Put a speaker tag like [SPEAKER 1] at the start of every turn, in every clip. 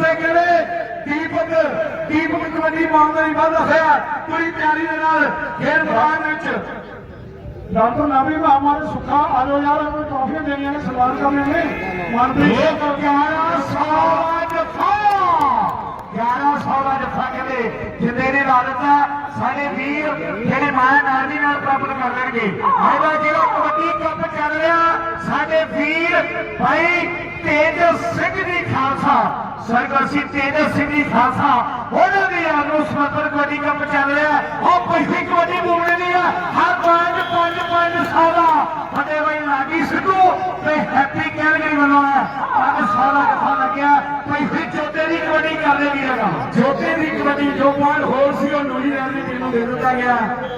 [SPEAKER 1] ਪਾਸੇ ਕਿਹੜੇ? ਦੀਪਕ ਦੀਪਕ ਕਬੱਡੀ ਪਾਉਣ ਦਾ ਹੀ ਵਾਅਦਾ ਪੂਰੀ ਤਿਆਰੀ ਦੇ ਨਾਲ ਖੇਡ ਮੈਦਾਨ ਵਿੱਚ। ਡਾਕਟਰ ਨਾਬੀ ਮਾਮਾ ਨੇ ਸੁੱਖਾ, ਆ ਜਾਓ ਯਾਰ ਉਹਨੂੰ ਟਰਾਫੀਆਂ ਦੇਣੀਆਂ ਨੇ ਸਨਮਾਨ ਕਰਨੇ ਨੇ। ਮਨਪ੍ਰੀਤ ਸਿੰਘ 1100 ਜਫਾ। 1100 ਦਾ ਜਫਾ ਕਹਿੰਦੇ, ਜਿੰਦੇ ਨੇ ਲਾ ਸਾਡੇ ਵੀਰ ਜਿਹੜੇ ਮਾਇਆ ਨਾਰਦੀ ਨਾਲ ਪ੍ਰਾਪਤ ਕਰ ਲੈਣਗੇ। ਇਹਦਾ ਜਿਹੜਾ ਕਬੱਡੀ ਕੱਪ ਚੱਲ ਰਿਹਾ, ਸਾਡੇ ਵੀਰ ਭਾਈ ਤੇਜ ਸਿੰਘ ਜੀ ਖਾਲਸਾ ਸਰਗਸੀ ਤੇਜ ਸਿੰਘ ਜੀ ਖਾਲਸਾ। ਉਹਨਾਂ ਦੀ ਯਾਦ ਨੂੰ ਸਮਰਪਣ ਕੱਪ ਚੱਲ ਰਿਹਾ ਉਹ ਪਹਿਲੀ ਕਬੱਡੀ ਬੋਲਣੇ ਦੀ ਆ ਹਰ ਪੰਜ ਪੰਜ ਪੰਜ ਸਾਲਾ ਫਟੇ ਬਾਈ ਲਾਗੀ ਸਿੱਧੂ ਤੇ ਹੈਪੀ ਕੈਲਗਰੀ ਵੱਲੋਂ ਆ ਪੰਜ ਸਾਲਾ ਕਥਾ ਲੱਗਿਆ। ਪਹਿਲੀ ਚੌਥੇ ਦੀ ਕਬੱਡੀ ਕਰਦੇ ਵੀਰਗਾ ਚੌਥੇ ਦੀ ਕਬੱਡੀ ਜੋ ਪੁਆਇੰਟ ਹੋਰ ਸੀ, ਉਹ ਨਿਊਜ਼ੀਲੈਂਡ ਦੀ ਟੀਮ ਨੂੰ ਦੇ ਦਿੱਤਾ ਗਿਆ।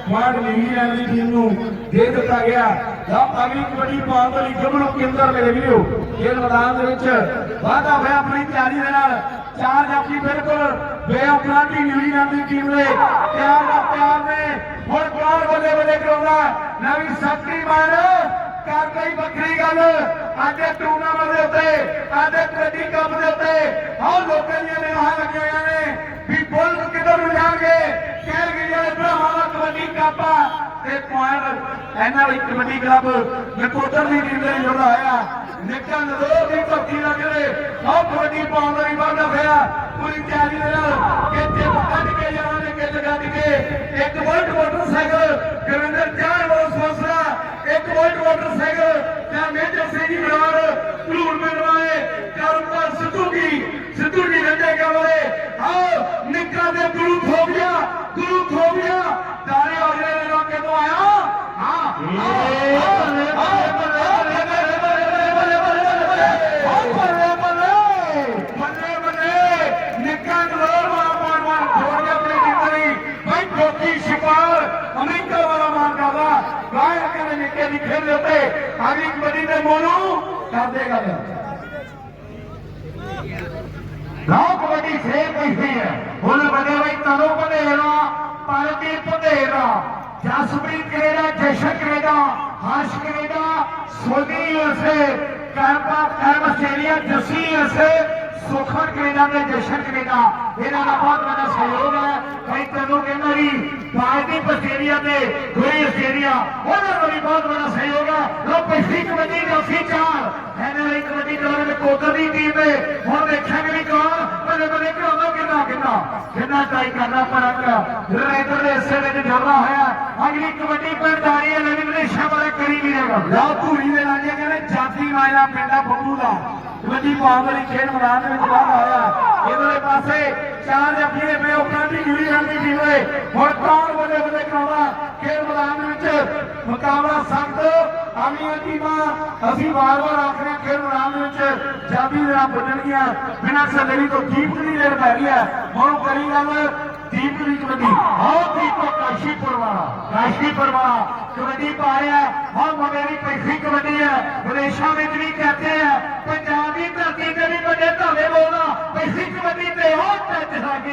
[SPEAKER 1] ਪੁਆਇੰਟ ਨਿਊਜ਼ੀਲੈਂਡ ਦੀ ਟੀਮ ਨੂੰ ਦੇ ਦਿੱਤਾ ਗਿਆ। ਤਾਂ ਅਗਲੀ ਕਬੱਡੀ ਪਾਉਣ ਲਈ ਗੱਭਰੂ ਕੇਂਦਰ ਮੇਰੇ ਵੀਰੋ, ਖੇਡ ਮੈਦਾਨ ਦੇ ਵਿੱਚ ਵਾਧਾ ਹੋਇਆ ਆਪਣੀ ਤਿਆਰੀ ਦੇ ਨਾਲ ਚਾਰ ਜਾਫੀ ਬਿਲਕੁਲ ਬੇਅਪਰਾਧੀ ਨਿਊਜ਼ੀਲੈਂਡ ਦੀ ਟੀਮ ਦੇ ਤਿਆਰ ਦਾ ਤਿਆਰ ਨੇ। ਹੁਣ ਕੌਣ ਬੱਲੇ ਬੱਲੇ ਕਰਾਉਂਦਾ ਨਵੀਂ ਸ਼ਕਤੀ ਮਾਰ ਕਰ ਗਈ ਵੱਖਰੀ ਗੱਲ। ਅੱਜ ਟੂਰਨਾਮੈਂਟ ਦੇ ਉੱਤੇ ਅੱਜ ਕਬੱਡੀ ਕੱਪ ਦੇ ਉੱਤੇ ਆਹ ਲੋਕਾਂ ਦੀਆਂ ਨਿਗਾਹਾਂ ਲੱਗੀਆਂ ਹੋਈਆਂ ਨੇ ਵੀ ਬੁੱਲ ਕਿੱਧਰ ਨੂੰ ਜਾਣਗੇ? ਕਹਿ ਗਏ ਜਿਹੜੇ ਭਰਾਵਾਂ ਦਾ ਕਬੱਡੀ ਕੱਪ ਆ। ਤੇ point NRI kabaddi club Nakodar ਦੀ ਟੀਮ ਦੇ ਜੁੜਦਾ ਹੋਇਆ ਨਿੱਕਾ ਨਰੋਰ ਦੀ ਧਰਤੀ ਦਾ ਜਿਹੜੇ ਆਹ ਕਬੱਡੀ ਪਾਉਣ ਦਾ ਵੀ ਹੋਇਆ। ਪੂਰੀ ਤਿਆਰੀ ਦੇ ਨਾਲ ਕਿੱਥੇ ਕੱਢ ਕੇ ਜਾਵਾਂਗੇ ਕਿੱਥੇ ਕੱਢ ਕੇ ਇੱਕ ਵੋਲਟ ਮੋਟਰਸਾਈਕਲ, ਗੁਰਵਿੰਦਰ ਚਾਰ ਬੋਸ ਫਸਲਾ ਇੱਕ ਵੋਲਟ ਮੋਟਰਸਾਈਕਲ ਜਾਂ ਮੇਜਰ ਸਿੰਘ ਜੀ ਬਰਾੜ ਧੂੜ ਮਿਲਵਾਏ। ਕਰਮਪਾਲ ਸਿੱਧੂ ਜੀ ਸਿੱਧੂ ਜੀ ਰੰਦੇ ਕਮਲੇ ਆਓ ਨਿੱਕਾ ਦੇ ਗੁਰੂ ਖੋਬਿਆ ਗੁਰੂ ਖੋਬਿਆ ਤਾਰੇ ਔਜਲੇ ਦੇ ਰੋਕੇ ਤੋਂ ਆਇਆ ਹਾਂ ਬੱਲੇ ਬੱਲੇ ਨਿੱਕਾ ਨਰੋਰ ਵਾਲਾ ਮਾਰ ਮਾਰ ਛੋੜ ਗਿਆ ਆਪਣੀ ਜਿੰਦਗੀ ਭਾਈ ਜੋਤੀ ਸ਼ਿਕਾਰ ਅਮਰੀਕਾ ਵਾਲਾ ਮਾਰ ਕਰਦਾ ਗਾਇਰ ਕਹਿੰਦੇ ਨਿੱਕੇ ਦੀ ਦੇ ਉੱਤੇ। ਅਗਲੀ ਕਬੱਡੀ ਦੇ ਮੋਨੂ ਕਰਦੇ ਗੱਲ ਲਓ ਕਬੱਡੀ ਫੇਰ ਪਈ ਹੈ। ਹੁਣ ਬਣੇ ਬਈ ਤਨੋ Banera Pardeep Banera Jaspreet Canada, Jashan Canada, Harsh Canada, Soni ਉਸੇ ਕਰਪਾ ਕਰਮ ਆਸਟ੍ਰੇਲੀਆ ਜਸੀ ਉਸੇ ਸੁਖਰ ਕਨੇਡਾ ਤੇ ਜਸ਼ਨ ਕਨੇਡਾ। ਇਹਨਾਂ ਦਾ ਬਹੁਤ ਵੱਡਾ ਸਹਿਯੋਗ ਹੈ। ਕਈ ਤੈਨੂੰ ਕਹਿੰਦਾ ਵੀ ਬਾਜਦੀਪ ਆਸਟ੍ਰੇਲੀਆ ਤੇ, ਗੋਰੀ ਆਸਟ੍ਰੇਲੀਆ ਉਹਨਾਂ ਦਾ ਵੀ ਬਹੁਤ ਵੱਡਾ ਸਹਿਯੋਗ ਕਬੱਡੀ ਅਸੀਂ ਚਾਰ। ਐਨਆਰਆਈ ਕਬੱਡੀ ਕਲੱਬ ਦੇ ਕੋਕਰ ਦੀ ਟੀਮ ਨੇ ਹੁਣ ਦੇਖਾਂਗੇ ਵੀ ਕੌਣ ਬੱਲੇ ਬੱਲੇ ਕਰਾਉਂਦਾ ਕਿੰਨਾ ਕਿੰਨਾ ਕਿੰਨਾ ਟਰਾਈ ਕਰਨਾ ਪੜਾਂਗਾ ਰੇਡਰ ਦੇ ਹਿੱਸੇ ਵਿੱਚ ਜੁੜਨਾ ਹੋਇਆ। ਅਗਲੀ ਕਬੱਡੀ ਪਿੰਡ ਜਾਰੀ ਹੈ ਲੇਕਿਨ ਨਿਸ਼ਾ ਬਾਰੇ ਕਰੀ ਵੀ ਰਹੇਗਾ ਲਓ, ਧੂਰੀ ਦੇ ਨਾਲ ਕਹਿੰਦੇ ਜਾਤੀ ਮਾਇਲਾ ਪਿੰਡਾ ਬੱਬੂ ਦਾ। ਕਬੱਡੀ ਪਾਉਣ ਵਾਲੀ ਖੇਡ ਮੈਦਾਨ ਦੇ ਵਿੱਚ ਬਾਹਰ ਆਇਆ। ਇਧਰਲੇ ਪਾਸੇ ਚਾਰ ਜੱਫੀ ਦੇ ਪਏ ਉਪਰਾਂ ਦੀ ਜੁੜੀ ਜਾਂਦੀ ਟੀਮ ਨੇ ਹੁਣ ਕੌਣ ਬੱਲੇ ਬੱਲੇ ਕਰਾਉਂਦਾ ਖੇਡ ਮੈਦਾਨ ਦੇ ਵਿੱਚ ਮੁਕਾਬਲਾ ਸਖਤ ਆਮੀਆਂ ਟੀਮਾਂ ਅਸੀਂ ਵਾਰ-ਵਾਰ ਆਖਦੇ ਹਾਂ, ਖੇਡ ਮੈਦਾਨ ਵਿੱਚ ਜਾਬੀ ਦੇ ਨਾਲ ਬਿਨਾਂ ਸੱਦਣੀ ਤੋਂ ਦੀਪ ਦੀ ਦੇਰ ਪੈ ਰਹੀ ਹੈ। ਹੁਣ ਕਰੀ ਗੱਲ ਦੀਪ ਦੀ ਕਬੱਡੀ ਆਓ ਦੀਪਕ, ਕਾਸ਼ੀਪੁਰ ਵਾਲਾ ਕਾਸ਼ੀਪੁਰ ਵਾਲਾ ਕਬੱਡੀ ਪਾ ਰਿਹਾ ਹਾਂ। ਮੁੰਡੇ ਦੀ ਪੈਸੀ ਕਬੱਡੀ ਹੈ। ਵਿਦੇਸ਼ਾਂ ਵਿੱਚ ਵੀ ਕਹਤੇ ਹੈ। ਪੰਜਾਬ ਦੀ ਧਰਤੀ ਤੇ ਵੱਡੇ ਧਾਵੇ ਬੋਲਦਾ ਪੈਸੀ ਕਬੱਡੀ ਤੇ ਉਹ ਟੱਚ ਲੱਗ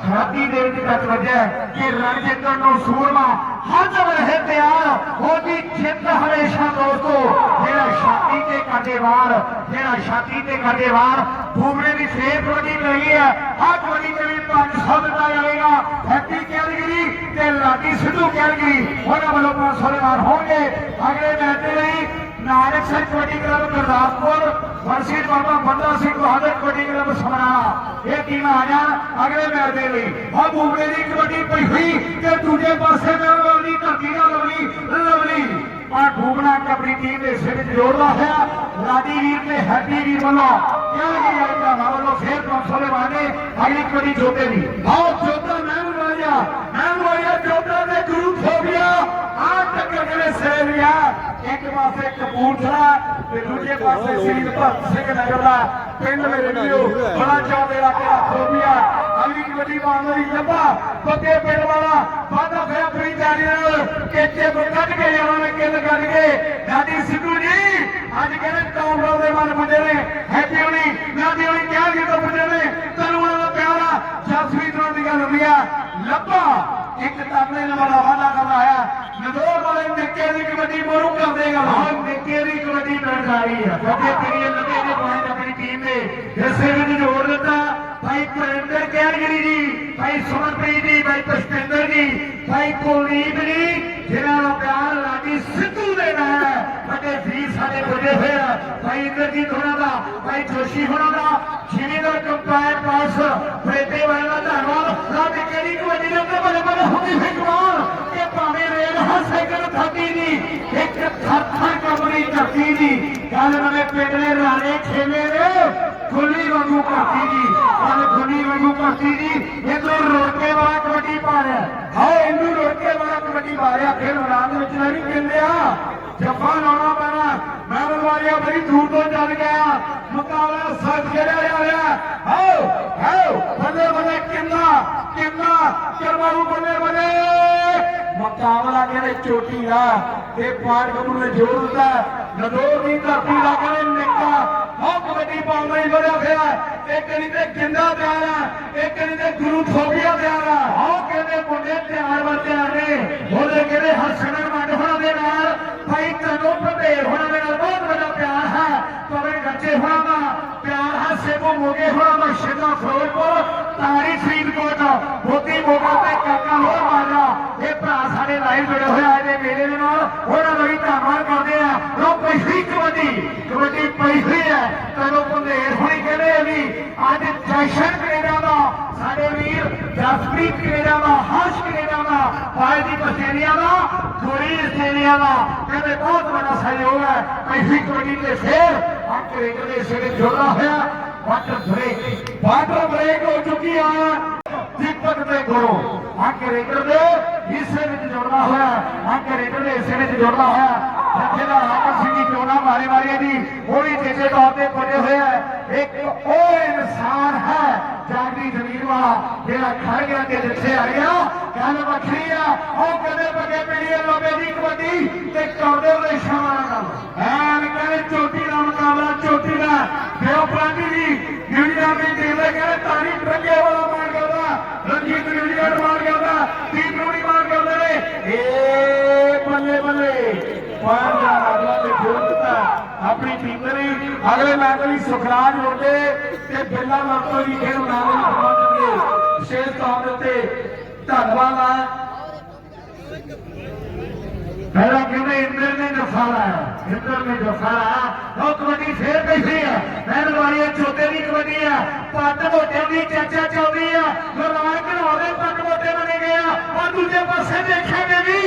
[SPEAKER 1] ਛਾਤੀ ਦੇ ਵਿੱਚ ਟੱਚ ਵੱਜਿਆ ਕਿ ਰਣ ਜਿੱਤਣ ਨੂੰ ਸੂਰਮਾ ਹਰ ਰਹੇ ਤਿਆਰ ਉਹਦੀ ਜਿੱਤ ਹਮੇਸ਼ਾ ਦੋਸਤੋ, ਜਿਹੜਾ ਛਾਤੀ ਤੇ ਕਾਟੇ ਵਾਰ, ਜਿਹੜਾ ਛਾਤੀ ਤੇ ਕਾਟੇ ਵਾਰ, ਬੂਮਰੇ ਦੀ ਫੇਰ ਕਬੱਡੀ ਲਈ ਹੈ ਆਹ ਕਬੱਡੀ ਤੇ ਵੀ 500 ਦਿੱਤਾ ਜਾਵੇਗਾ ਹੈਪੀ ਕੈਲਗਰੀ ਤੇ ਲਾਡੀ ਸਿੱਧੂ ਕੈਲਗਰੀ, ਉਹਨਾਂ ਵੱਲੋਂ 500 ਦੇ ਵਾਰ ਹੋਣਗੇ। ਅਗਲੇ ਮੈਚ ਦੇ ਲਈ Nanak Singh kabaddi club Gurdaspur versus Baba Banda Singh Bahadur kabaddi club Samra ਇਹ ਟੀਮਾਂ ਆ ਜਾਣ ਅਗਲੇ ਮੈਚ ਦੇ ਲਈ ਆ ਬੂਮਰੇ ਦੀ ਕਬੱਡੀ ਪਈ ਹੋਈ ਤੇ ਦੂਜੇ ਪਾਸੇ ਮੈਲਬੌਰਨ ਦੀ ਧਰਤੀ ਦਾ ਲਵਲੀ ਲਵਲੀ ਆ ਡੂਬਣਾ ਆਪਣੀ ਟੀਮ ਦੇ ਸਿਰ ਵਿੱਚ ਜੋੜਦਾ ਹੋਇਆ ਲਾਡੀ ਵੀਰ ਤੇ ਹੈਪੀ ਵੀਰ ਵੱਲੋਂ ਕਿਹਾ ਕਿ ਆਇਦਾ ਵੱਲੋਂ ਫੇਰ 500 ਦੇ ਵਾਅਦੇ ਅਗਲੀ ਕਬੱਡੀ ਜੋਤੇ ਦੀ ਆਓ ਜੋਤਾ ਮਹਿਮੂਦ ਵਾਲਿਆ ਮਹਿਮੂਦ ਵਾਲਿਆ ਜੋਤਾ ਦੇ ਗੁਰੂ ਖੋਬਿਆ ਆ ਟੱਕਰ ਜਿਹੜੇ ਸੇਵਿਆ ਇੱਕ ਪਾਸੇ ਕਪੂਰਥਲਾ ਤੇ ਦੂਜੇ ਪਾਸੇ ਸ਼ਹੀਦ ਭਗਤ ਸਿੰਘ ਨਗਰ ਦਾ ਪਿੰਡ ਮੇਰੇ ਵੀਰੋ, ਬੜਾ ਚਾਹਦੇ ਇਲਾਕੇ ਦਾ ਖੋਬਿਆ ਅਗਲੀ ਕਬੱਡੀ ਪਾਉਣ ਦੀ ਬੱਗੇ ਪਿੰਡ ਵਾਲਾ ਵਾਦਾ ਹੋਇਆ ਪੂਰੀ ਤਿਆਰੀ ਨਾਲ, ਕੇਚੇ ਨੂੰ ਕੱਢ ਕੇ ਜਾਵਾਂਗੇ ਕਿੱਲ ਕੱਢ ਕੇ। ਦਾਦੀ ਸਿੱਧੂ ਜੀ, ਅੱਜ ਕਹਿੰਦੇ ਟੌਪ ਦੇ ਮਨ ਪੁੱਜੇ ਨੇ, ਹੈਪੀ ਹੋਣੀ ਨਾਦੀ ਹੋਣੀ ਕਿਹਾ ਜੀ ਤੋਂ ਪੁੱਜੇ ਨੇ। ਤੈਨੂੰ ਦਾ ਪਿਆਰਾ ਜਸਵੀਰ ਨੂੰ ਦੀ ਗੱਲ ਹੁੰਦੀ ਆ, ਲੱਭਾ, ਇੱਕ ਤਰਲੇ ਨਾਲ ਵਾਲਾ ਵਾਦਾ ਕਰ ਦੀ ਮੈਚ ਆ। ਗਈ ਹੈ ਫਤਿਹ ਤੇਰੀ ਲੱਗੇ ਨੇ ਪੁਆਇੰਟ ਆਪਣੀ ਟੀਮ ਨੇ ਇਸੇ ਵਿੱਚ ਜੋੜ ਦਿੱਤਾ। ਭਾਈ ਪ੍ਰਿੰਦਰ ਕੈਲਗਰੀ ਜੀ, ਭਾਈ ਸੁਮਨਪ੍ਰੀਤ ਜੀ, ਭਾਈ ਪਸ਼ਪਿੰਦਰ ਜੀ, ਭਾਈ ਕੁਲਦੀਪ ਜੀ, ਜਿਨ੍ਹਾਂ ਦਾ ਪਿਆਰ ਲਾਡੀ ਸਿੱਧੂ ਦੇ ਨਾਲ ਹੈ। ਵੱਡੇ ਵੀ ਸਾਡੇ ਵੱਡੇ ਫੇਰ ਭਾਈ ਇੰਦਰਜੀਤ ਹੋਣਾ ਦਾ, ਭਾਈ ਜੋਸ਼ੀ ਹੋਣਾ ਦਾ, ਜਿਵੇਂ ਦਾ ਕੰਪਾਇਰ ਪਾਸ ਪ੍ਰੇਤੇ ਵਾਲਾ ਧੰਨਵਾਦ ਥਰ ਧਰਤੀ ਦੀ, ਗੱਲ ਨਵੇਂ ਪਿੰਡ ਦੇ ਰਾਣੇ ਖੇਲੇ ਨੇ ਖੁੱਲੀ ਵਾਂਗੂ ਭਰਤੀ ਜੀ ਗੱਲ ਖੁੱਲੀ ਵਾਂਗੂ ਭਰਤੀ ਜੀ ਇਧਰ ਰੋਕੇ ਵਾਲਾ ਕਬੱਡੀ ਪਾ ਰਿਹਾ ਇਹਨੂੰ ਰੋਕੇ ਵਾਲਾ ਕਬੱਡੀ ਪਾ ਫਿਰ ਮੈਦਾਨ ਵਿੱਚ ਨਹੀਂ ਕਹਿੰਦੇ ਜੱਫਾ ਲਾਉਣਾ ਪੈਣਾ। ਮੈਂ ਬਲਵਾਰੀਆ ਬੜੀ ਦੂਰ ਤੋਂ ਚੱਲ ਗਿਆ। ਮੁਕਾਬਲਾ ਸਖਤ ਖੇਡਿਆ ਜਾ ਰਿਹਾ। ਹਾਓ ਹਾਓ, ਬੱਲੇ ਬੱਲੇ ਕਿੰਨਾ ਕਿੰਨਾ ਕਰਮਾਰੂ ਬੱਲੇ ਬੱਲੇ। ਮੁਕਾਬਲਾ ਕਿਹੜੇ ਚੋਟੀ ਦਾ? ਤੇ ਪਾਰ ਗੱਭਰੂ ਜੋੜ ਦਿੱਤਾ। ਨਦੌਰ ਦੀ ਧਰਤੀ ਦਾ ਕਹਿੰਦੇ ਨਿੱਕਾ ਹੋ ਕਬੱਡੀ ਪਾਉਂਦਾ ਹੀ ਵਧਿਆ ਫਿਰਿਆ ਇੱਕ ਨਹੀਂ ਤੇ ਗਿੰਦਾ ਤਿਆਰ ਆ, ਇੱਕ ਨਹੀਂ ਤੇ ਗੁਰੂ ਥੋਪੀਆ ਤਿਆਰ ਆ। ਹੋ ਕਹਿੰਦੇ ਮੁੰਡੇ ਤਿਆਰ ਵਰ ਤਿਆਰ ਨੇ। ਉਹਦੇ ਕਹਿੰਦੇ ਹਰਸ਼ਨਰ ਮੰਡ ਹੋਣਾ ਦੇ ਨਾਲ, ਭਾਈ ਤਨੋ ਭੰਡੇਰ ਹੋਣਾ ਦੇ ਨਾਲ ਬਹੁਤ ਵੱਡਾ ਪਿਆਰ ਹੈ। ਪਵਨ ਗੱਜੇ ਹੋਣਾ ਦਾ ਪਿਆਰ ਹੈ ਸੇਬੋ ਮੋਗੇ ਹੋਣਾ ਦਾ ਸ਼ਿਦਾ ਫਿਰੋਜ਼ਪੁਰ, ਤਾਰੀ ਫਰੀਦਕੋਟ, ਮੋਤੀ ਮੋਗਾ ਤੇ ਕਾਕਾ ਹੋਰ ਸਾਡੇ ਲਾਈਵ ਜੁੜੇ ਹੋਏ ਆ ਇਹਦੇ ਮੇਲੇ ਦੇ ਨਾਲ। ਉਹਨਾਂ ਦਾ ਵੀ ਧੰਨਵਾਦ ਕਰਦੇ ਆ। ਲੋ ਪਈ ਕਬੱਡੀ। ਕਬੱਡੀ ਪਈ ਹੈ। ਤਨੋ ਭੰਡੇਰ ਹੋਣੀ ਕਹਿੰਦੇ ਆ ਵੀ ਅੱਜ ਜਸ਼ਨ ਕੈਨੇਡਾ ਦਾ। ਸਾਡੇ ਵੀਰ ਜਸਪ੍ਰੀਤ ਕੈਨੇਡਾ ਦਾ, ਹਰਸ਼ ਕੈਨੇਡਾ ਦਾ ਬਾਇਦੀ ਆਸਟ੍ਰੇਲੀਆ ਦਾ ਥੋੜੀ ਆਸਟ੍ਰੇਲੀਆ ਦਾ। ਕਹਿੰਦੇ ਬਹੁਤ ਵੱਡਾ ਸਹਿਯੋਗ ਹੈ। ਪੈਸੀ ਕਬੱਡੀ ਤੇ ਫੇਰ ਅੰਕ ਰੇਂਜਰ ਦੇ ਸਿਰੇ ਜੋੜਾ ਹੋਇਆ। ਵਾਟਰ ਬ੍ਰੇਕ ਵਾਟਰ ਬ੍ਰੇਕ ਹੋ ਚੁੱਕੀ ਆ। ਦੀਪਕ ਦੇ ਗੁਰੂ। ਆ ਰੇਂਜਰ ਦੇ ਹਿੱਸੇ ਵਿੱਚ ਜੁੜਦਾ ਹੋਇਆ ਅੰਕ ਰੇਂਜਰ ਦੇ ਹਿੱਸੇ ਵਿੱਚ ਜੁੜਦਾ ਹੋਇਆ ਜਥੇਦਾਰ ਰਾਮਨ ਸਿੰਘ ਜੀ ਚੋਣਾ ਮਾਰੇ ਵਾਲੇ ਦੀ ਉਹ ਵੀ ਤੀਜੇ ਤੌਰ ਤੇ ਪੁੱਜੇ ਹੋਏ ਹੈ। ਇੱਕ ਉਹ ਇਨਸਾਨ ਹੈ, ਜਾਗਦੀ ਜ਼ਮੀਰ ਵਾਲਾ, ਜਿਹੜਾ ਖੜ ਗਿਆ ਤੇ ਜਿੱਥੇ ਆ ਗਿਆ ਗੱਲ ਵੱਖਰੀ ਆ। ਉਹ ਕਦੇ ਬੱਗੇ ਪੀੜੀ ਲੋਬੇ ਦੀ ਕਬੱਡੀ ਤੇ ਕਰਦੇ ਉਹਦੇ ਸ਼ਾਮਾਂ ਨਾਲ ਐਨ ਕਹਿੰਦੇ ਚੋਟੀ ਦਾ ਮੁਕਾਬਲਾ ਚੋਟੀ ਦਾ ਬਿਓ ਪ੍ਰਾਂਤੀ ਜੀ ਨਿਊਜ਼ੀਲੈਂਡ ਦੀ ਟੀਮ ਦੇ ਕਹਿੰਦੇ ਤਾਰੀ ਟਰੱਕੇ ਵਾਲਾ ਮਾਰ ਕਰਦਾ ਰਣਜੀਤ ਨਿਊਜ਼ੀਲੈਂਡ ਮਾਰ ਕਰਦਾ ਟੀਮ ਨੂੰ ਨਹੀਂ ਮਾਰ ਕਰਦੇ ਨੇ ਏ ਬੱਲੇ ਬੱਲੇ ਪੰਜ ਅਗਲਾ ਤੇ ਜੋੜ ਦਿੱਤਾ ਆਪਣੀ ਟੀਮ ਦੇ ਲਈ। ਅਗਲੇ ਮੈਚ ਲਈ ਸੁਖਰਾਜ ਹੋਟੇ ਤੇ ਬਿੱਲਾ ਮਰਤੋ ਜੀ ਖੇਡ ਮੈਦਾਨ ਵਿੱਚ ਪਹੁੰਚਣਗੇ ਵਿਸ਼ੇਸ਼ ਤੌਰ ਦੇ ਉੱਤੇ ਧੰਨਵਾਦ ਆ। ਪਹਿਲਾਂ ਕਹਿੰਦੇ ਇੰਦਰ ਨੇ ਜਫਾ ਲਾਇਆ ਇੰਦਰ ਨੇ ਜਫਾ ਲਾਇਆ ਉਹ ਕਬੱਡੀ ਫੇਰ ਬੈਠੀ ਆ ਮਹਿਲ ਚੋਤੇ ਦੀ ਕਬੱਡੀ ਆ ਪੱਟ ਮੋਟਿਆਂ ਦੀ ਚਰਚਾ ਚੱਲਦੀ ਆ ਗੁਰਨਾਮ ਘਨੌਰ ਪੱਟ ਮੋਟੇ ਬਣੇ ਗਏ ਆ। ਔਰ ਦੂਜੇ ਪਾਸੇ ਦੇਖਾਂਗੇ ਵੀ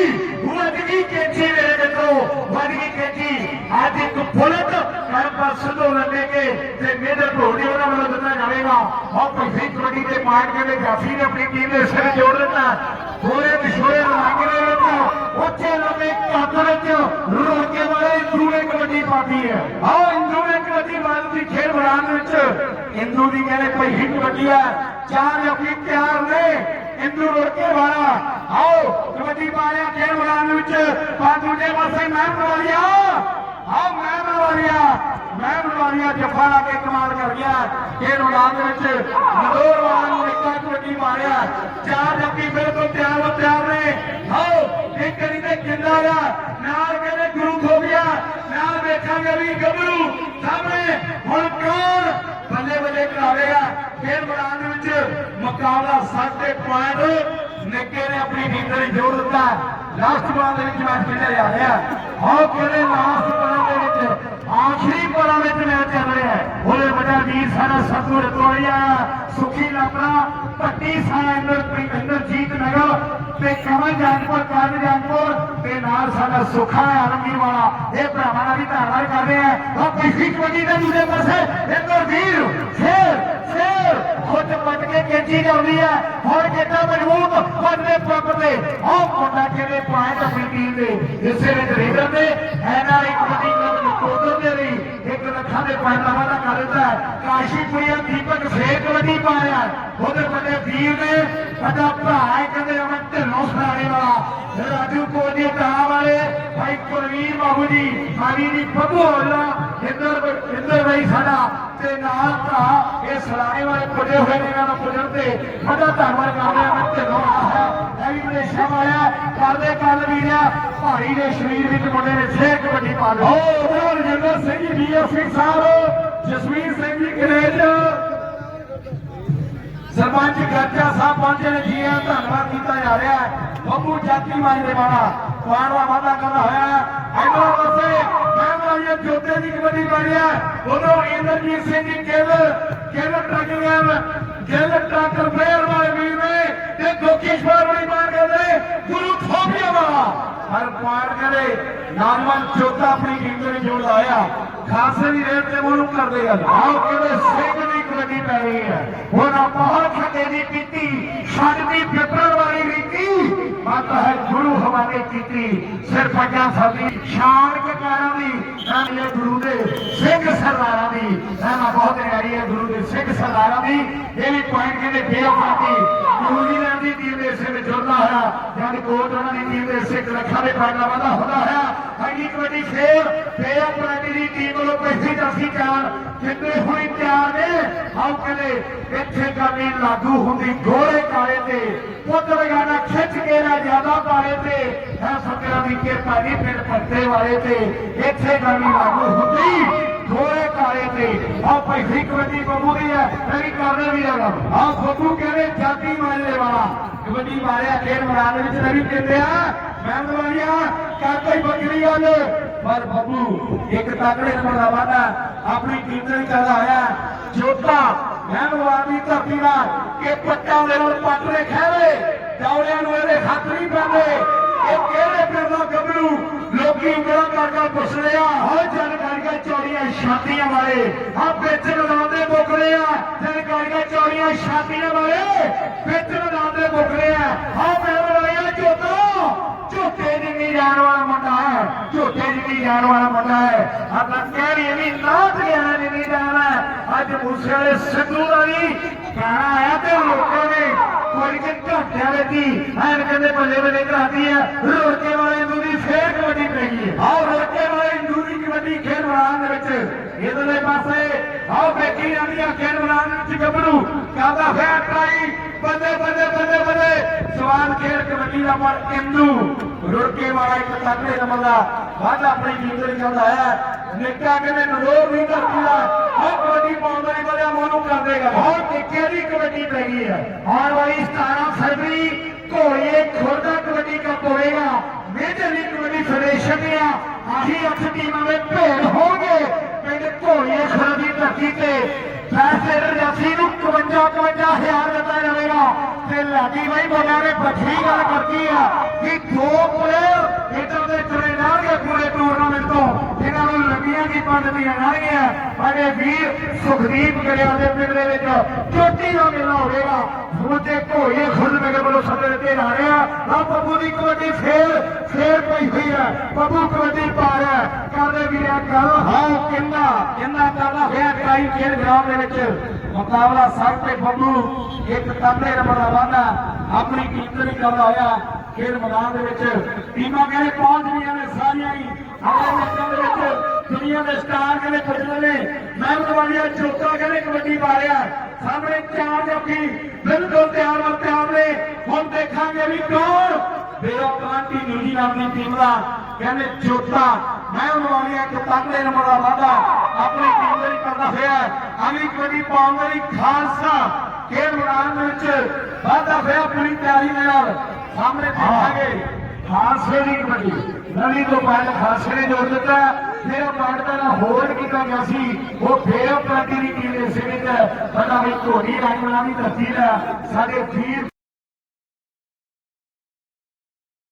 [SPEAKER 1] ਵੱਜ ਗਈ ਕੇਚੀ ਮੇਰੇ ਮਿੱਤਰੋ, ਵੱਜ ਗਈ ਕੇਚੀ। ਅੱਜ ਇੱਕ ਬੁਲਟ ਕਰ ਪਾਸ ਤੋਂ ਲੱਗੇ ਕੇ ਤੇ ਮੇਰੇ ਭੋੜੀ ਉਹਨਾਂ ਵੱਲੋਂ ਦਿੱਤਾ ਜਾਵੇਗਾ। ਉਹ ਪਹਿਲੀ ਕਬੱਡੀ ਦੇ ਮਾਰ ਕੇ ਤੇ ਨੇ, ਆਪਣੀ ਟੀਮ ਦੇ ਸਿਰ ਜੋੜ ਦਿੱਤਾ। ਹੋਰੇ ਵਿਸ਼ੋਰੇ ਰੰਗ ਕੱਦ ਵਿੱਚ ਰੋਕੇ ਵਾਲੇ ਇੰਦੂ ਨੇ ਕਬੱਡੀ ਪਾਤੀ ਹੈ। ਆਓ ਇੰਦੂ ਨੇ ਕਬੱਡੀ ਬਾਲ ਦੀ ਖੇਡ ਮੈਦਾਨ ਵਿੱਚ ਇੰਦੂ ਦੀ ਕਹਿੰਦੇ ਪਹਿਲੀ ਕਬੱਡੀ ਹੈ। ਚਾਰ ਜੱਫੀ ਤਿਆਰ ਨੇ। ਇੰਦੂ ਰੋਕੇ ਵਾਲਾ। ਆਓ, ਕਬੱਡੀ ਪਾਲਿਆ ਖੇਡ ਮੈਦਾਨ ਵਿੱਚ। ਪਾ ਦੂਜੇ ਪਾਸੇ ਮਹਿਮਦ ਵਾਲੀਆ ਆਓ ਮਹਿਮਦ ਵਾਲੀਆ ਮਹਿਮਦ ਵਾਲੀਆ ਜੱਫਾ ਲਾ ਕੇ ਕਮਾਲ ਕਰ ਗਿਆ। ਖੇਡ ਮੈਦਾਨ ਵਿੱਚ ਨਦੋਰ ਵਾਲਾ ਨੂੰ ਇੱਕਾ ਕਬੱਡੀ ਮਾਰਿਆ ਚਾਰ ਜੱਫੀ ਬਿਲਕੁਲ ਤਿਆਰ ਹੋ ਤਿਆਰ ਨੇ। ਆਓ ਇੱਕ ਕਰੀ ਤੇ ਨਾਲ ਕਹਿੰਦੇ ਗੁਰੂ ਖੋਬਿਆ ਨਾਲ ਵੇਖਾਂਗੇ ਵੀ ਗੱਭਰੂ ਸਾਹਮਣੇ। ਹੁਣ ਕੌਣ ਬੱਲੇ ਬੱਲੇ ਕਰਾਵੇਗਾ ਖੇਡ ਮੈਦਾਨ ਦੇ ਵਿੱਚ ਮੁਕਾਬਲਾ 60 ਪੁਆਇੰਟ ਨਿੱਕੇ ਨੇ ਆਪਣੀ ਟੀਮ ਦੇ ਜੋੜ ਦਿੱਤਾ। ਲਾਸਟ ਬਾਲ ਦੇ ਵਿੱਚ ਮੈਚ ਖੇਡਿਆ ਜਾ ਰਿਹਾ। ਆਓ ਕਹਿੰਦੇ ਲਾਸਟ ਬਾਲ ਦੇ ਵਿੱਚ ਆਖਰੀ ਬਾਲਾਂ ਵਿੱਚ ਮੈਚ ਚੱਲ ਰਿਹਾ ਹੈ। ਉਹਦੇ ਵੱਡਾ ਵੀਰ ਸਾਡਾ ਸਤੂ ਰਤੋੜੀਆ, ਸੁਖੀ ਲਾਪਰਾ, ਭੱਟੀ ਸਾਇੰਦਰ ਇੰਦਰਜੀਤ ਨਗਰ ਤੇ ਕਮਲ ਜਾਨਪੁਰ ਕਰਨ ਜਾਨਪੁਰ ਤੇ ਨਾਲ ਸਾਡਾ ਸੁਖਾ ਆਲਮਗੀਰ ਵਾਲਾ। ਇਹ ਭਰਾਵਾਂ ਦਾ ਵੀ ਧੰਨਵਾਦ ਕਰਦੇ ਆ। ਉਹ ਪਿਛਲੀ ਕਬੱਡੀ ਦੇ ਦੂਜੇ ਪਾਸੇ ਇੰਦਰ ਵੀਰ, ਫੇਰ ਫੇਰ ਖੁੱਟ ਪੱਟ ਕੇ ਕੇਜੀ ਜਾਂਦੀ ਹੈ ਹੁਣ ਕਿੱਡਾ ਮਜ਼ਬੂਤ ਬੰਦੇ ਪੱਪ ਤੇ ਉਹ ਮੁੰਡਾ ਕਿਹਦੇ ਪੁਆਇੰਟ ਆਪਣੀ ਟੀਮ ਦੇ ਇਸੇ ਵਿੱਚ ਰੇਡਰ ਦੇ ਐਨਆਰਆਈ ਕਬੱਡੀ ਕਲੱਬ ਨਕੋਦਰ ਦੇ ਲਈ ਇੱਕ ਲੱਖਾਂ ਦੇ ਪੁਆਇੰਟ ਦਾ ਵਾਅਦਾ ਹੈ ਕਾਸ਼ੀਪੁਰੀਆ ਦੀਪਕ ਫੇਰ ਕਬੱਡੀ ਉਹਦੇ ਵੱਡੇ ਵੀਰ ਨੇ। ਵੱਡਾ ਭਰਾ ਹੈ, ਕਹਿੰਦੇ ਅਮਨ ਢਿੱਲੋਂ ਸਰਾਣੇ ਵਾਲਾ। ਰਾਜੂ ਕੋਜੀ ਟਾਂ ਵਾਲੇ ਭਾਈ ਕੁਲਵੀਰ ਬਾਬੂ ਜੀ ਮਾਨੀ ਦੀ ਭਗੋਲ ਇੰਦਰ ਇੰਦਰ ਭਾਈ ਸਾਡਾ। ਤੇ ਨਾਲ ਭਰਾ, ਇਹ ਸਰਾਣੇ ਵਾਲੇ ਪੁੱਜੇ ਹੋਏ ਨੇ ਇਹਨਾਂ ਨੂੰ ਪੁੱਜਣ ਤੇ। ਵੱਡਾ ਧੰਨਵਾਦ ਕਰਦੇ ਆ, ਮੈਂ ਢਿੱਲੋਂ ਆਇਆ ਇਹ ਵੀ ਮਲੇਸ਼ੀਆ ਆਇਆ। ਕਰਦੇ ਕੱਲ ਵੀਰਿਆ ਭਾਰੀ ਦੇ ਸਰੀਰ ਵਿੱਚ ਮੁੰਡੇ ਨੇ ਫੇਰ ਕਬੱਡੀ ਪਾ ਲਈ। ਓ ਰਜਿੰਦਰ ਸਿੰਘ ਜੀ ਸਾਹਿਬ। ਜਸਵੀਰ ਸਿੰਘ ਜੀ ਕਨੇਜ ਸਰਪੰਚ ਗੱਜਾ ਸਾਹਿਬ ਪਹੁੰਚੇ ਨੇ ਜੀ ਆਇਆਂ ਧੰਨਵਾਦ ਕੀਤਾ ਜਾ ਰਿਹਾ ਹੈ। ਬੱਬੂ ਜਾਤੀ ਮਾਈ ਦੇ ਵਾਲਾ ਪਾਣ ਦਾ ਕਰਦਾ ਹੋਇਆ ਐਨੋ ਪਾਸੇ ਮੈਂ ਜੋਤੇ ਦੀ ਕਬੱਡੀ ਪਾਈ ਹੈ। ਉਦੋਂ ਇੰਦਰਜੀਤ ਸਿੰਘ ਜੀ ਗਿੱਲ ਗਿੱਲ ਟਰੱਕੀਆਂ ਗਿੱਲ ਟਰੱਕਰ ਪਲੇਅਰ ਵਾਲੇ ਵੀਰ ਨੇ ਤੇ ਗੋਕੇਸ਼ਵਰ ਵਾਲੀ ਮਾਰ ਕਰਦੇ ਗੁਰੂ ਥੋਪੀਆ ਵਾਲਾ। ਹਰ ਪਾਰ ਕਰੇ ਨਾਮਨ ਚੋਤਾ ਆਪਣੀ ਟੀਮ ਦੇ ਵਿੱਚ ਜੋੜਦਾ ਹੋਇਆ ਖਾਸੇ ਦੀ ਰੇਟ ਤੇ ਉਹਨੂੰ ਕਰਦੇ ਹਨ। ਆਓ ਕਿਵੇਂ ਸਿੰਘ ਦੀ ਕਬੱਡੀ ਪੈ ਰਹੀ ਹੈ। ਹੁਣ ਆ ਬਹੁਤ ਖੱਡੇ ਦੀ ਪੀਤੀ ਛੱਡਦੀ ਪਿੱਪਲ ਵਾਲੀ ਰੀਤੀ। ਮਾਤਾ ਹੈ ਗੁਰੂ ਕੀਤੀ। ਸਿਰ ਪੰਜਾਂ ਸਾਡੀ ਸ਼ਾਨ ਕਕਾਰਾਂ ਦੀ ਨਾਮ ਗੁਰੂ ਦੇ ਸਿੰਘ ਸਰਦਾਰਾਂ ਦੀ। ਨਾਮ ਬਹੁਤ ਨਿਆਰੀ ਹੈ ਗੁਰੂ ਦੇ ਸਿੰਘ ਸਰਦਾਰਾਂ ਦੀ। ਇਹ ਵੀ ਪੁਆਇੰਟ ਕਹਿੰਦੇ ਬੇਅਫਾਤੀ ਨਿਊਜ਼ੀਲੈਂਡ ਦੀ ਟੀਮ ਦੇ ਇਸੇ ਜੁੜਦਾ ਹੋਇਆ। ਜਦ ਕੋਟ ਉਹਨਾਂ ਦੀ ਟੀਮ ਦੇ ਇਸੇ ਲੱਖਾਂ ਦੇ ਪੁਆਇੰਟ ਦਾ ਹੁੰਦਾ ਹੋਇਆ। ਐਡੀ ਕਬੱਡੀ ਖੇਡ ਬੇਅਫਾਤੀ ਦੀ ਟੀਮ ਵੱਲੋਂ ਪਹਿਲੀ ਦਸੀ ਚਾਰ ਜਿੰਨੇ ਹੋਈ ਤਿਆਰ ਨੇ, ਆਓ ਕਹਿੰਦੇ ਇੱਥੇ ਕਰਨੀ ਲਾਗੂ ਹੁੰਦੀ ਗੋਰੇ ਕਾਲੇ ਤੇ। ਪੁੱਤ ਲਗਾਣਾ ਖਿੱਚ ਕੇ ਨਾ ਜ਼ਿਆਦਾ ਪਾਲੇ ਤੇ। ਹੈ ਸਤਿਆਂ ਦੀ ਕਿਰਪਾ ਪਿੰਡ ਪੱਤੇ ਵਾਲੇ ਤੇ, ਇੱਥੇ ਕਰਨੀ ਲਾਗੂ ਹੁੰਦੀ ਗੋਲੇ ਕਾਲੇ ਤੇ। ਆਹ ਪਹਿਲੀ ਕਬੱਡੀ ਬੱਬੂ ਦੀ ਹੈ ਮੇਰੀ ਕਰਦੇ ਵੀ ਆ ਆਹ ਬੱਬੂ ਕਹਿੰਦੇ, ਜਾਤੀ ਮਾਰੇ ਵਾਲਾ। ਕਬੱਡੀ ਮਾਰਿਆ, ਖੇਡ ਮੈਦਾਨ ਵਿੱਚ ਰਵੀ ਕਹਿੰਦੇ ਆ। ਮੈਂ ਦਵਾਈਆ ਕਰ ਕੋਈ ਬੱਕਰੀ ਗੱਲ ਪਰ ਬੱਬੂ, ਇੱਕ ਤਕੜੇ ਨੰਬਰ ਦਾ ਵਾਦਾ ਆਪਣੀ ਟੀਮ ਦੇ ਕਰਦਾ ਹੋਇਆ ਜੋਤਾ ਮੈਂ ਦੀ ਧਰਤੀ ਦਾ ਕਿ ਪੱਟਾਂ ਦੇ ਨਾਲ ਪੱਟ ਦੇ ਖਹਿਰੇ। ਦੌੜਿਆਂ ਨੂੰ ਇਹਦੇ ਹੱਥ ਨਹੀਂ ਪੈਂਦੇ। ਇਹ ਕਿਹੜੇ ਪਿੰਡ ਗੱਭਰੂ? ਲੋਕੀ ਉਂਗਲਾਂ ਕਰ ਕਰ ਪੁੱਛਦੇ ਆ। ਹੋ ਜਾਣਕਾਰੀਆਂ, ਚੌੜੀਆਂ ਛਾਤੀਆਂ ਵਾਲੇ ਆ ਵਿੱਚ ਲਾਉਂਦੇ ਬੁਕਰੇ ਆ। ਜਾਣਕਾਰੀਆਂ, ਚੌੜੀਆਂ ਛਾਤੀਆਂ ਵਾਲੇ ਵਿੱਚ ਲਾਉਂਦੇ ਬੁਕਰੇ ਆ। ਆ ਮੈਂ ਵਾਲਿਆ ਝੋਟਾ। ਝੋਟੇ ਜਿੰਨੀ ਜਾਣ ਵਾਲਾ ਮੁੰਡਾ ਹੈ। ਝੋਟੇ ਜਿੰਨੀ ਜਾਣ ਵਾਲਾ ਮੁੰਡਾ ਹੈ। ਆਪਾਂ ਕਹਿਣੀ ਵੀ ਨਾਥ ਗਿਆ ਜਿੰਨੀ ਜਾਣ ਅੱਜ ਮੂਸੇ ਵਾਲੇ ਸਿੱਧੂ ਦਾ ਵੀ ਗਾਣਾ ਆਇਆ ਤੇ ਲੋਕਾਂ ਨੇ ਕੋਈ ਕਿ ਘਾਟਿਆਂ ਦੇ ਦੀ ਐਨ ਕਹਿੰਦੇ ਬੱਲੇ ਬੱਲੇ ਕਰਾਤੀ ਹੈ। ਰੋੜਕੇ ਵਾਲੇ ਨੂੰ ਦੀ ਫੇਰ ਕਬੱਡੀ ਪੈ ਗਈ ਹੈ। ਆਓ ਰੋੜਕੇ ਵਾਲੇ ਨੂੰ ਕਬੱਡੀ ਖੇਡ ਮੈਦਾਨ ਦੇ ਵਿੱਚ ਇਧਰਲੇ ਪਾਸੇ, ਆਓ ਬੈਠੀ ਜਾਂਦੀਆਂ ਖੇਡ ਮੈਦਾਨ ਵਿੱਚ ਗੱਭਰੂ। ਕਾਦਾ ਫੇਰ ਟਰਾਈ? ਬੱਲੇ ਬੱਲੇ ਬੱਲੇ ਬੱਲੇ। ਸਵਾਨ ਖੇਡ ਕਬੱਡੀ ਦਾ ਪਰ ਇੰਦੂ। ਰੁੜਕੇ ਵਾਲਾ ਇੱਕ ਤਕੜੇ ਨੰਬਰ ਦਾ ਵਾਧਾ ਆਪਣੀ ਟੀਮ ਦੇ ਲਈ ਚੱਲਦਾ ਹੈ। ਨਿੱਕਾ ਕਹਿੰਦੇ ਨਰੋਰ ਨਹੀਂ ਕਰਦੀ ਆ ਉਹ ਕਬੱਡੀ ਪਾਉਣ ਵਾਲੀ ਬਲਿਆ ਮੋਨੂੰ ਕਰ ਦੇਗਾ। ਬਹੁਤ ਨਿੱਕੇ ਦੀ ਕਬੱਡੀ ਪੈ ਗਈ ਹੈ। ਆਉਣ ਵਾਲੀ 17 ਫਰਵਰੀ ਘੋੜੀਏ ਖੁਰਦਾ ਕਬੱਡੀ ਕੱਪ ਹੋਏਗਾ ਮੇਜਰ ਲੀਗ ਕਬੱਡੀ ਫੈਡਰੇਸ਼ਨ ਦੀਆਂ ਆਹੀ ਅੱਠ ਟੀਮਾਂ ਦੇ ਭੇੜ ਹੋਣਗੇ। ਪਿੰਡ ਘੋੜੀਏ ਖੁਰਦ ਦੀ ਧਰਤੀ ਤੇ। ਫੈਸਲੇ ਰਜਾਸੀ ਨੂੰ 52 52 ਦਿੱਤਾ ਜਾਵੇਗਾ। ਤੇ ਲਾਡੀ ਬਾਈ ਬੋਲਿਆ ਨੇ ਵੱਡੀ ਗੱਲ ਕਰਦੀ ਆ ਕਿ ਦੋ ਪਲੇਅਰ ਇਧਰ ਦੇ ਚਲੇ ਜਾਣਗੇ ਪੂਰੇ ਟੂਰਨਾਮੈਂਟ ਤੋਂ ਇਹਨਾਂ ਨੂੰ ਲੱਗੀਆਂ ਕੀ ਸਾਡੇ ਵੀਰ ਸੁਖਦੀਪ ਗੜਿਆ ਦੇ ਪਿੰਡ ਦੇ ਵਿੱਚ ਚੋਟੀ ਦਾ ਮੇਲਾ ਹੋਵੇਗਾ ਸਮੁੱਚੇ ਘੋੜੇ ਖੁਦ ਮੇਰੇ ਵੱਲੋਂ ਸੱਦੇ ਦਿੱਤੇ ਜਾ ਰਹੇ ਆ। ਆ ਬੱਬੂ ਦੀ ਕਬੱਡੀ ਫੇਰ ਫੇਰ ਪਈ ਹੋਈ ਹੈ ਬੱਬੂ ਕਬੱਡੀ ਪਾ ਰਿਹਾ। ਕਰਦੇ ਵੀਰਾਂ ਕਰ ਹਾਂ, ਕਿੰਨਾ ਕਿੰਨਾ ਕਰਦਾ ਹੋਇਆ ਟਰਾਈ ਖੇਡ ਗਰਾਊਂਡ ਦੇ ਵਿੱਚ। ਮੁਕਾਬਲਾ ਸਰ ਤੇ ਬੱਬੂ, ਇੱਕ ਤਬਲੇ ਨੰਬਰ ਦਾ ਵਾਧਾ। ਆਪਣੀ ਟੀਮ ਦੇ ਲਈ ਕਰਦਾ ਹੋਇਆ ਖੇਡ ਮੈਦਾਨ ਦੇ ਵਿੱਚ। ਟੀਮਾਂ ਕਹਿੰਦੇ ਪਹੁੰਚ ਰਹੀਆਂ ਨੇ ਸਾਰੀਆਂ ਹੀ। ਆਪਣੇ ਮੈਚਾਂ ਦੇ ਵਿੱਚ ਦੁਨੀਆ ਦੇ ਸਟਾਰ ਕਹਿੰਦੇ ਪੁੱਜਦੇ ਨੇ। ਮੈਂ ਵਾਲੀਆ ਚੋਕਾ ਕਹਿੰਦੇ ਕਬੱਡੀ ਪਾ ਸਾਹਮਣੇ ਚਾਰ ਜੋਗੀ ਬਿਲਕੁਲ ਤਿਆਰ ਵਰ ਤਿਆਰ ਨੇ ਹੁਣ ਦੇਖਾਂਗੇ ਵੀ ਕੌਣ? ਬੇਰਾ ਕਾਂਟੀ ਨਿਊਜ਼ੀਲੈਂਡ ਦੀ ਟੀਮ ਦਾ ਕਹਿੰਦੇ ਚੋਤਾ ਮਹਿਮਦ ਵਾਲੀਆ ਇੱਕ ਤਕੜੇ ਨੰਬਰ ਦਾ ਵਾਧਾ ਆਪਣੀ ਟੀਮ ਦੇ ਲਈ ਕਰਦਾ ਹੋਇਆ। ਅਗਲੀ ਕਬੱਡੀ ਪਾਉਣ ਲਈ ਖਾਲਸਾ। ਖੇਡ ਮੈਦਾਨ ਵਿੱਚ ਵਾਧਾ ਹੋਇਆ ਪੂਰੀ ਤਿਆਰੀ ਦੇ ਨਾਲ। ਸਾਹਮਣੇ ਦੇਖਾਂਗੇ। ਖਾਲਸੇ ਦੀ ਕਬੱਡੀ। ਨਵੀਂ ਤੋਂ ਪਹਿਲ ਖਾਲਸੇ ਨੇ ਜੋੜ ਦਿੱਤਾ। ਫਿਰ ਪਾਰਟ ਦਾ ਹੋਲਡ ਕੀਤਾ ਗਿਆ ਸੀ? ਉਹ ਫੇਰ ਪਾਰਟੀ ਦੀ ਟੀਮ ਦੇ ਸਿਰ ਵਿੱਚ ਬੜਾ ਵੀ ਘੋੜੀ ਰਾਜਮਲਾ ਦੀ ਧਰਤੀ ਦਾ ਸਾਡੇ ਵੀਰ